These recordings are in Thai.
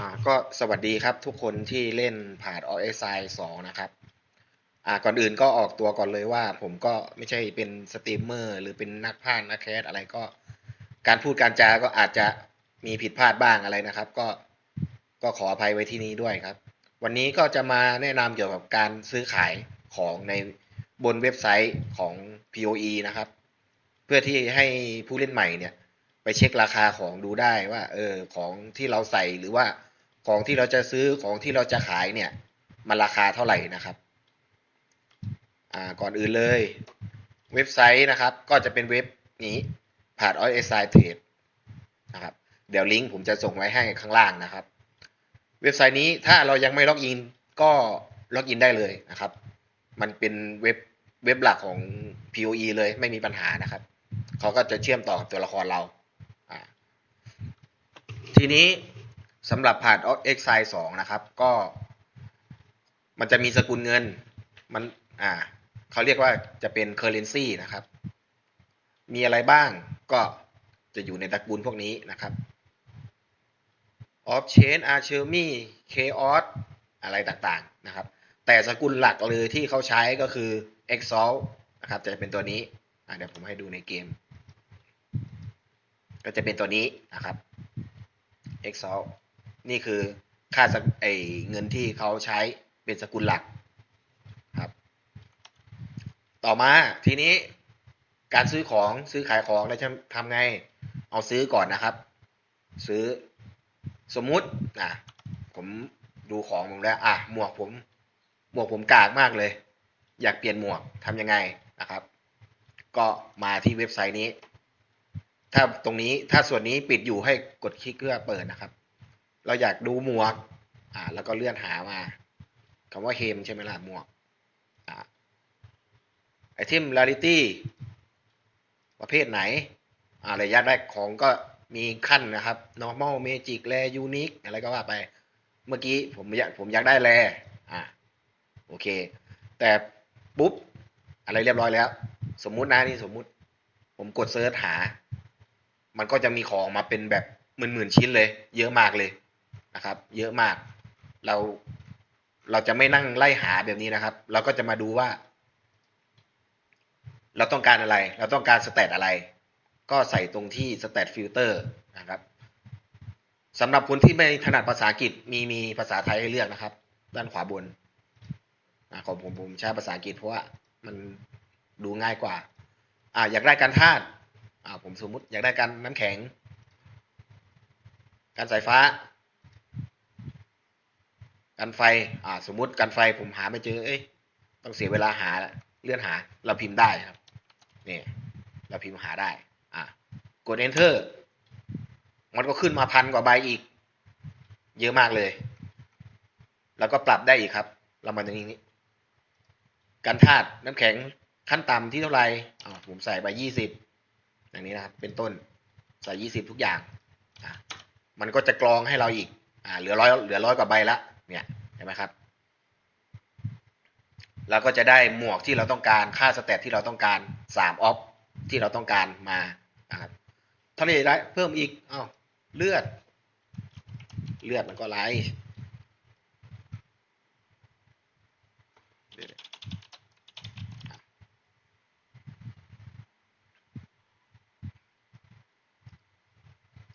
อ่าก็สวัสดีครับทุกคนที่เล่นผ่าน o s i 2 นะครับ อ่าก่อนอื่นก็ออกตัวก่อนเลยว่า ผมก็ไม่ใช่เป็นสตรีมเมอร์ หรือเป็นนักพากย์นักแคสอะไรก็ การพูดการจาก็อาจจะมีผิดพลาดบ้างอะไรนะครับ ก็ก็ขออภัยไว้ที่นี้ด้วยครับ วันนี้ก็จะมาแนะนำเกี่ยวกับการซื้อขายของในบนเว็บไซต์ของ POE นะครับ เพื่อที่ให้ผู้เล่นใหม่เนี่ย ไปเช็คราคาของดูได้ว่า เออของที่เราใส่หรือว่า ของที่เราจะซื้อของที่เราจะขายเนี่ย มันราคาเท่าไหร่นะครับ อ่าก่อนอื่นเลย เว็บไซต์นะครับ ก็จะเป็นเว็บนี้ผ่าน o s i Trade นะครับ เดี๋ยวลิงก์ผมจะส่งไว้ให้ข้างล่างนะครับ เว็บไซต์นี้ถ้าเรายังไม่ล็อกอินก็ล็อกอินได้เลยนะครับ มันเป็นเว็บเว็บหลักของ POE เลยไม่มีปัญหานะครับเขาก็จะเชื่อมต่อกับตัวละครเรา ทีนี้ สำหรับผ่าน x i 2นะครับ ก็ มันจะมีสกุลเงิน มันอ่าเขาเรียกว่าจะเป็น currency นะครับ มีอะไรบ้างก็จะอยู่ในตระกูลพวกนี้นะครับ off chain archery chaos อะไรต่างๆนะครับ แต่สกุลหลักเลยที่เขาใช้ก็คือ exalt นะครับ จะเป็นตัวนี้เดี๋ยวผมให้ดูในเกม ก็จะเป็นตัวนี้นะครับ exalt นี่คือค่าสกไอเงินที่เขาใช้เป็นสกุลหลักครับ ต่อมาทีนี้การซื้อของซื้อขายของเราจะทำไงเอาซื้อก่อนนะครับ ซื้อสมมุติอะผมดูของผมแล้วอะหมวกผมหมวกผมกากมากเลย อยากเปลี่ยนหมวกทำยังไงนะครับ ก็มาที่เว็บไซต์นี้ ถ้าตรงนี้ถ้าส่วนนี้ปิดอยู่ให้กดคลิกเพื่อเปิดนะครับ เราอยากดูหมวก อ่า แล้วก็เลื่อนหามาคำว่าเฮมใช่ไหมล่ะหมวกอ่าไอเทม rarity ประเภทไหน อ่าระยะได้ของก็มีขั้นนะครับ normal magic rare unique อะไรก็ว่าไป เมื่อกี้ผมอยากผมอยากได้แรอ่าโอเค แต่ปุ๊บ อะไรเรียบร้อยแล้ว สมมุตินะนี่สมมุติ ผมกดเซิร์ชหา มันก็จะมีของมาเป็นแบบหมื่นๆชิ้นเลย เยอะมากเลย นะครับ เยอะมาก เราเราจะไม่นั่งไล่หาแบบนี้นะครับ เราก็จะมาดูว่า เราต้องการอะไร เราต้องการสเตตอะไร ก็ใส่ตรงที่สเตตฟิลเตอร์นะครับสำหรับคนที่ไม่ถนัดภาษาอังกฤษมีมีภาษาไทยให้เลือกนะครับ ด้านขวาบนของผมผมใช้ภาษาอังกฤษเพราะว่ามันดูง่ายกว่า อ่าอยากได้การธาตุอ่าผมสมมุติอยากได้การน้ำแข็ง การสายฟ้า การไฟ อ่า สมมุติการไฟผมหาไม่เจอ เอ้ย ต้องเสียเวลาหาเลื่อนหา เราพิมพ์ได้ครับ นี่ เราพิมพ์หาได้ อ่ากด enter มันก็ขึ้นมาพันกว่าใบอีก เยอะมากเลย แล้วก็ปรับได้อีกครับ เรามาตรงนี้ การธาตุน้ำแข็งขั้นต่ำที่เท่าไหร่อ่าผมใส่ไปยี่สิบอย่างนี้นะครับ เป็นต้น ใส่ยี่สิบทุกอย่าง อ่ามันก็จะกรองให้เราอีก อ่า เหลือร้อยเหลือร้อยกว่าใบละ เนี่ยเห็นไหมครับแล้วก็จะได้หมวกที่เราต้องการค่าสเตตที่เราต้องการสามออฟที่เราต้องการมานะครับถ้าเราได้เพิ่มอีกอ้าวเลือด เลือดมันก็ไหล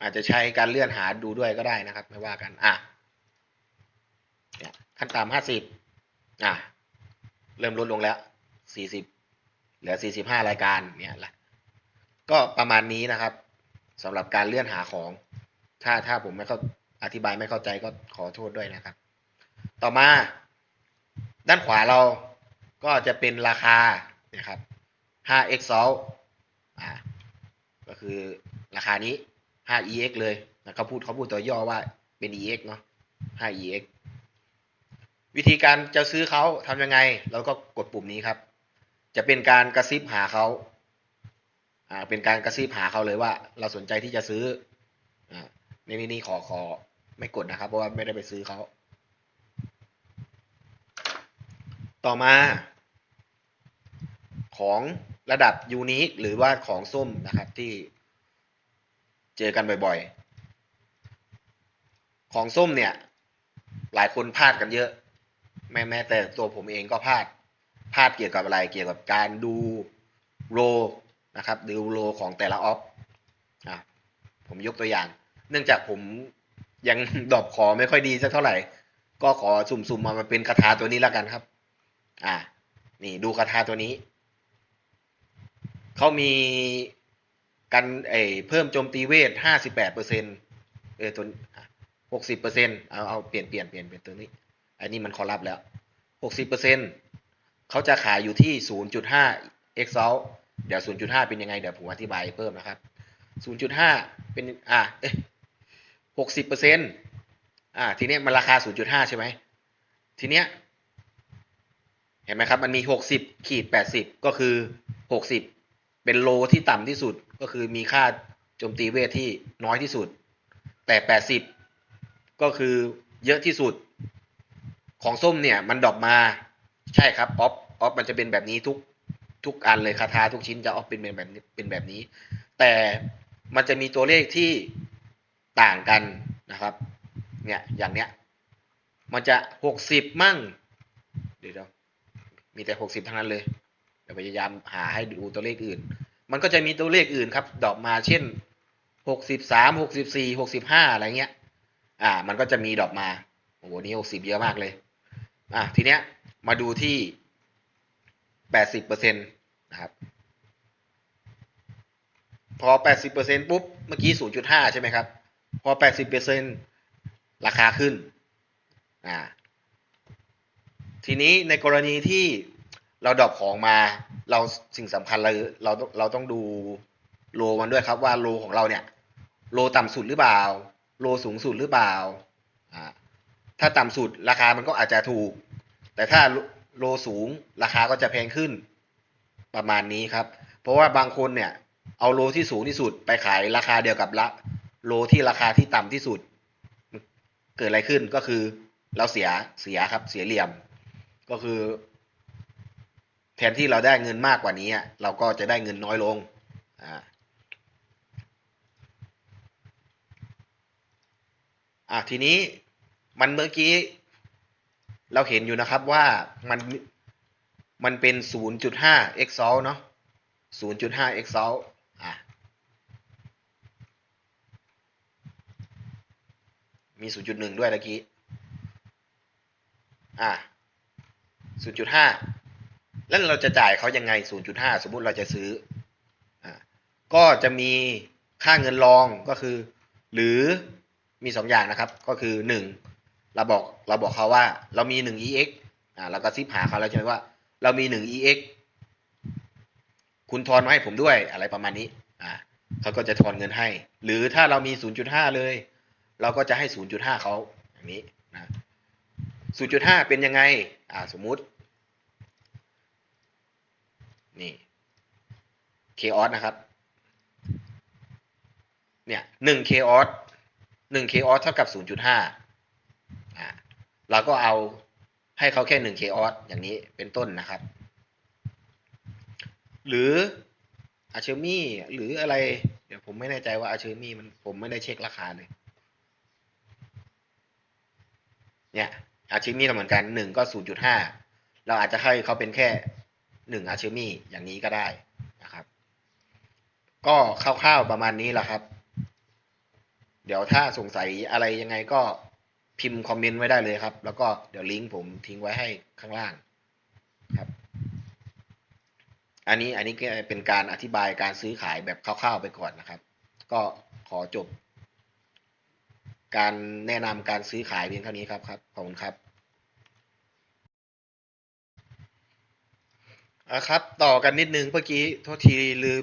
อาจจะใช้การเลื่อนหาดูด้วยก็ได้นะครับ ไม่ว่ากัน อะ เนี่ยขั้นต่ำห้าสิบอะ เริ่มลดลงแล้วสี่สิบเหลือสี่สิบห้ารายการเนี่ยแหละก็ประมาณนี้นะครับสำหรับการเลื่อนหาของ ถ้าถ้าผมไม่เข้าอธิบายไม่เข้าใจก็ขอโทษด้วยนะครับ ต่อมาด้านขวาเราก็จะเป็นราคานะครับ 5x s o l อ่าก็คือราคานี้ 5ex เลยนะเขาพูดเขาพูดตัวย่อว่าเป็น ex เนาะ 5ex วิธีการจะซื้อเขาทำยังไง เราก็กดปุ่มนี้ครับ จะเป็นการกระซิบหาเขาอ่าเป็นการกระซิบหาเขาเลยว่า เราสนใจที่จะซื้ออ่าในนี้นี่ขอขอไม่กดนะครับ เพราะว่าไม่ได้ไปซื้อเขาต่อมา ของระดับยูนิคหรือว่าของส้มนะครับที่เจอกันบ่อยๆ ของส้มเนี่ย หลายคนพลาดกันเยอะ แม้แม้แต่ตัวผมเองก็พลาดพลาดเกี่ยวกับอะไรเกี่ยวกับการดูโรนะครับดูโรของแต่ละออฟอะผมยกตัวอย่าง เนื่องจากผมยังดอปขอไม่ค่อยดีสักเท่าไหร่ ก็ขอสุ่มๆมามาเป็นคาถาตัวนี้แล้วกันครับ อ่า นี่ดูคาถาตัวนี้เขามีกันเอเพิ่มโจมตีเวทห้าสิบแปดเปอร์เซ็นเออตัวหกสิบเปอร์เซ็นเอาเอาเปลี่ยนเปลี่ยนเปลี่ยนเปลี่ยนตัวนี้ อันนี้มันคอรับแล้วหกสิบเปอร์เซ็นเขาจะขายอยู่ที่ศูนย์จุดห้าเอ็กซ์เดี๋ยวศูนย์จุดห้าเป็นยังไง เดี๋ยวผมอธิบายเพิ่มนะครับศูนย์จุดห้าเป็น อ่าเอ๊ะหกสิบเปอร์เซ็นอ่าทีเนี้ยมันราคาศูนย์จุดห้าใช่ไหม ทีเนี้ย เห็นไหมครับ มันมีหกสิบขีดแปดสิบก็คือหกสิบเป็นโลที่ต่ำที่สุด ก็คือมีค่าโจมตีเวทที่น้อยที่สุด แต่แปดสิบก็คือเยอะที่สุด ของส้มเนี่ยมันดรอปมา ใช่ครับออฟออฟมันจะเป็นแบบนี้ทุกทุกอันเลยคาถาทุกชิ้นจะออฟเป็นแบบนี้เป็นแบบนี้ แต่มันจะมีตัวเลขที่ต่างกันนะครับ เนี่ยอย่างเนี้ย มันจะหกสิบมั่ง เดี๋ยวมีแต่หกสิบทั้งนั้นเลยเดี๋ยวพยายามหาให้ดูตัวเลขอื่น มันก็จะมีตัวเลขอื่นครับ ดอกมาเช่นหกสิบสามหกสิบสี่หกสิบห้าอะไรเงี้ย อ่า มันก็จะมีดอกมาโอ้โหนี่หกสิบเยอะมากเลย อ่าทีเนี้ยมาดูที่แปดสิบเปอร์เซ็นตนะครับ พอแปดสิบเปอร์เซ็นปุ๊บ เมื่อกี้ศูนย์จุดห้าใช่ไหมครับ พอแปดสิบเปอร์เซ็นราคาขึ้น อ่า ทีนี้ในกรณีที่เราดรอปของมา เราสิ่งสำคัญเราเราต้องเราต้องดูโลมันด้วยครับว่าโลของเราเนี่ย โลต่ำสุดหรือเปล่า โลสูงสุดหรือเปล่า อ่า ถ้าต่ำสุดราคามันก็อาจจะถูก แต่ถ้าโลสูงราคาก็จะแพงขึ้น ประมาณนี้ครับ เพราะว่าบางคนเนี่ยเอาโลที่สูงที่สุดไปขายราคาเดียวกับละโลที่ราคาที่ต่ำที่สุด เกิดอะไรขึ้นก็คือเราเสียเสียครับเสียเหลี่ยม ก็คือ แทนที่เราได้เงินมากกว่านี้ เราก็จะได้เงินน้อยลงอ่าอะทีนี้ มันเมื่อกี้ เราเห็นอยู่นะครับว่ามันมันเป็น 0.5 x เนาะ0.5 x อะมี 0.1 ด้วยตะกี้ อะ0.5 แล้วเราจะจ่ายเขายังไง 0.5 สมมุติเราจะซื้ออะก็จะมีค่าเงินรองก็คือ หรือมีสองอย่างนะครับ ก็คือหนึ่ง เราบอกเราบอกเขาว่า เรามีหนึ่ง ex อ่าเราก็ซิปหาเขาแล้วใช่ไหมว่า เรามีหนึ่ง ex คุณทอนมาให้ผมด้วยอะไรประมาณนี้ อ่าเขาก็จะทอนเงินให้ หรือถ้าเรามี 0.5 เลย เราก็จะให้ 0.5เขาอย่างนี้นะ0.5 เป็นยังไง อ่า สมมุติ นี่ chaos นะครับ เนี่ยหนึ่ง chaos หนึ่ง chaos เท่ากับ 0.5อ่า เราก็เอาให้เขาแค่หนึ่ง chaos อย่างนี้เป็นต้นนะครับ หรืออาเชอร์มี่หรืออะไร เดี๋ยวผมไม่แน่ใจว่าอาเชอร์มี่มันผมไม่ได้เช็คราคาเลย เนี่ยอาเชอร์มี่เหมือนกันหนึ่งก็0.5เราอาจจะให้เขาเป็นแค่หนึ่งอาเชอร์มี่อย่างนี้ก็ได้นะครับ ก็คร่าวๆประมาณนี้แหละครับ เดี๋ยวถ้าสงสัยอะไรยังไงก็ พิมพ์คอมเมนต์ไว้ได้เลยครับ แล้วก็เดี๋ยวลิงก์ผมทิ้งไว้ให้ข้างล่างครับ อันนี้อันนี้ก็เป็นการอธิบายการซื้อขายแบบคร่าวๆไปก่อนนะครับ ก็ขอจบ การแนะนำการซื้อขายเพียงเท่านี้ครับครับขอบคุณครับอะครับ ต่อกันนิดนึงเมื่อกี้โทษทีลืม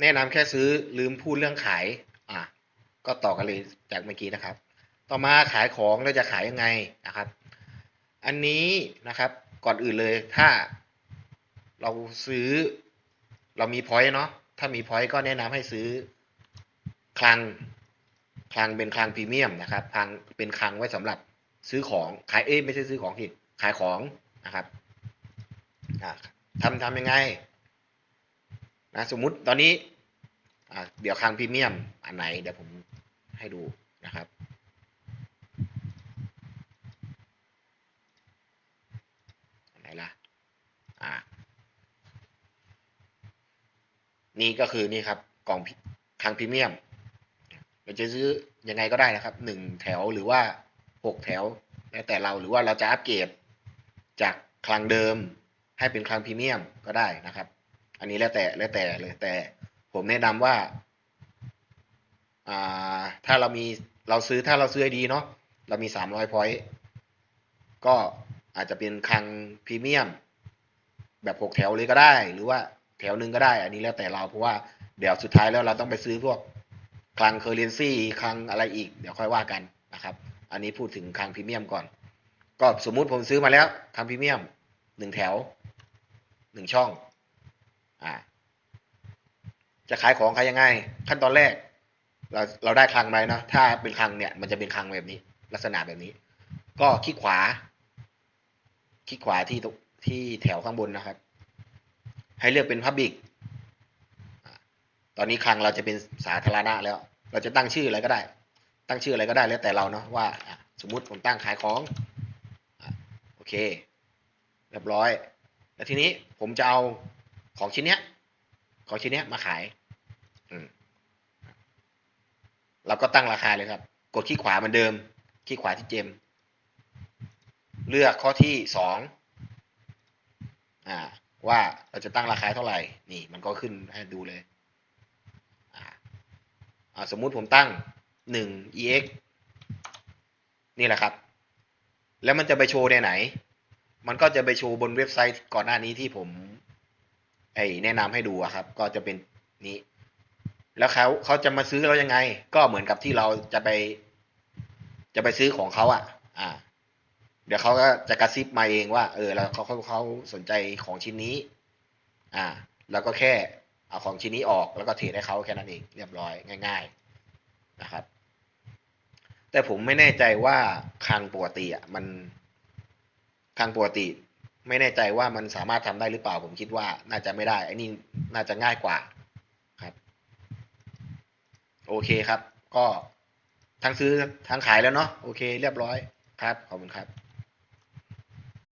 แนะนำแค่ซื้อลืมพูดเรื่องขาย อะ ก็ต่อกันเลยจากเมื่อกี้นะครับ ต่อมาขายของเราจะขายยังไงนะครับ อันนี้นะครับก่อนอื่นเลยถ้าเราซื้อเรามีพอยต์เนาะถ้ามีพอยต์ก็แนะนำให้ซื้อคลังคลังเป็นคลังพรีเมียมนะครับคลังเป็นคลังไว้สำหรับซื้อของขายเอ้ไม่ใช่ซื้อของผิดขายของนะครับอ่าทำทำยังไงนะสมมุติตอนนี้เดี๋ยวคลังพรีเมียมอันไหนเดี๋ยวผมให้ดูนะครับ นี่ก็คือนี่ครับกล่องคลังพรีเมียมเราจะซื้อยังไงก็ได้นะครับหนึ่งแถวหรือว่าหกแถวแล้วแต่เราหรือว่าเราจะอัปเกรดจากคลังเดิมให้เป็นคลังพรีเมียมก็ได้นะครับ อันนี้แล้วแต่แล้วแต่เลยแต่ผมแนะนำว่าอ่าถ้าเรามีเราซื้อถ้าเราซื้อไอดีเนาะเรามีสามร้อยพอยต์ก็อาจจะเป็นคลังพรีเมียม แบบหกแถวเลยก็ได้ หรือว่า แถวหนึ่งก็ได้อันนี้แล้วแต่เราเพราะว่าเดี๋ยวสุดท้ายแล้วเราต้องไปซื้อพวกคลังเคอร์เรนซีคลังอะไรอีกเดี๋ยวค่อยว่ากันนะครับ อันนี้พูดถึงคลังพรีเมียมก่อน ก็สมมุติผมซื้อมาแล้วคลังพรีเมียมหนึ่งแถวหนึ่งช่องอ่าจะขายของขายยังไง ขั้นตอนแรก เราเราได้คลังไหมเนาะถ้าเป็นคลังเนี่ยมันจะเป็นคลังแบบนี้ ลักษณะแบบนี้ ก็คลิกขวา คลิกขวาที่ที่แถวข้างบนนะครับ ให้เลือกเป็น Public ตอนนี้คลังเราจะเป็นสาธารณะแล้ว เราจะตั้งชื่ออะไรก็ได้ ตั้งชื่ออะไรก็ได้แล้วแต่เราเนาะว่าสมมุติผมตั้งขายของอโอเค เรียบร้อย แล้วทีนี้ผมจะเอาของชิ้นเนี้ยของชิ้นเนี้ยมาขายเราก็ตั้งราคาเลยครับ กดคลิกขวาเหมือนเดิมคลิกขวาที่เจม เลือกข้อที่สองอ่า ว่าเราจะตั้งราคาเท่าไหร่ นี่มันก็ขึ้นให้ดูเลยอ่าสมมุติผมตั้งหนึ่ง ex นี่แหละครับ แล้วมันจะไปโชว์ในไหน มันก็จะไปโชว์บนเว็บไซต์ก่อนหน้านี้ที่ผมไอแนะนำให้ดูครับ ก็จะเป็นนี้ แล้วเขาเขาจะมาซื้อเรายังไง ก็เหมือนกับที่เราจะไป จะไปซื้อของเขาอะ อ่า ดี๋ยวเขาก็จะกระซิบมาเองว่า เออแล้วเขาเขาเขาสนใจของชิ้นนี้ อ่า แล้วก็แค่เอาของชิ้นนี้ออกแล้วก็เทรดให้เขาแค่นั้นเองเรียบร้อยง่าย ๆนะครับ แต่ผมไม่แน่ใจว่าคลังปกติอะมันคลังปกติ ไม่แน่ใจว่ามันสามารถทำได้หรือเปล่า ผมคิดว่าน่าจะไม่ได้ไอ้นี่น่าจะง่ายกว่าครับ โอเคครับ ก็ทั้งซื้อทั้งขายแล้วเนาะโอเค เรียบร้อยครับ ขอบคุณครับ